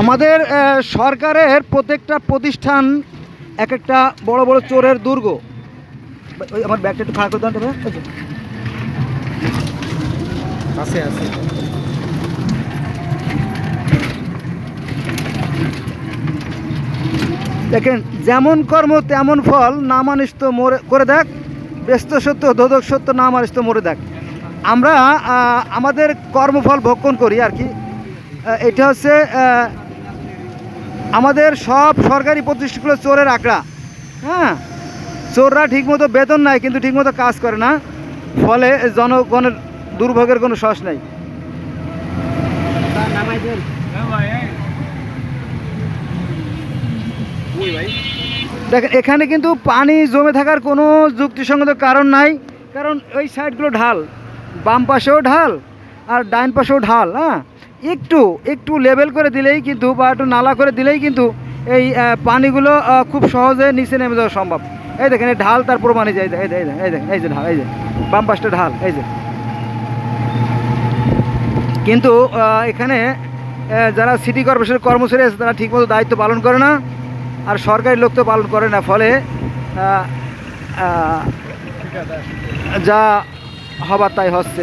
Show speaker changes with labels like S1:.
S1: আমাদের সরকারের প্রত্যেকটা প্রতিষ্ঠান এক একটা বড় বড় চোরের দুর্গ। ওই আমার ব্যাগটা একটু খারাপ করে দেওয়া
S2: আছে আছে।
S1: দেখেন যেমন কর্ম তেমন ফল নামানিস্ত মরে করে দেখ। ব্যস্ত সত্য ধোধক সত্য নামানিস্ত মরে দেখ। আমরা আমাদের কর্মফল ভক্ষণ করি আর কি। এটা হচ্ছে আমাদের সব সরকারি প্রতিষ্ঠানগুলো চোরের আঁকড়া। হ্যাঁ? চোররা ঠিকমতো বেতন নেয়, কিন্তু ঠিকমতো কাজ করে না। ফলে জনগণের দুর্ভোগের কোনো শ্বাস নেই। দেখেন, এখানে কিন্তু পানি জমে থাকার কোনো যুক্তিসঙ্গত কারণ নাই, কারণ ওই সাইডগুলো ঢাল। বাম পাশেও ঢাল আর ডাইন পাশেও ঢাল হ্যাঁ? একটু একটু লেভেল করে দিলেই কিন্তু বা একটু নালা করে দিলেই কিন্তু এই পানিগুলো খুব সহজে নিচে নেমে যাওয়া সম্ভব। এই দেখেন, এই ঢাল তার প্রমাণে যায়, এই দেখেন এই দেখেন, এই যে ঢাল, এই যে বাম পাশটা ঢাল, এই যে। কিন্তু এখানে যারা সিটি কর্পোরেশনের কর্মচারী আছে, তারা ঠিকমতো দায়িত্ব পালন করে না, আর সরকারি লোক তো পালন করে না। ফলে যা হবার তাই হচ্ছে।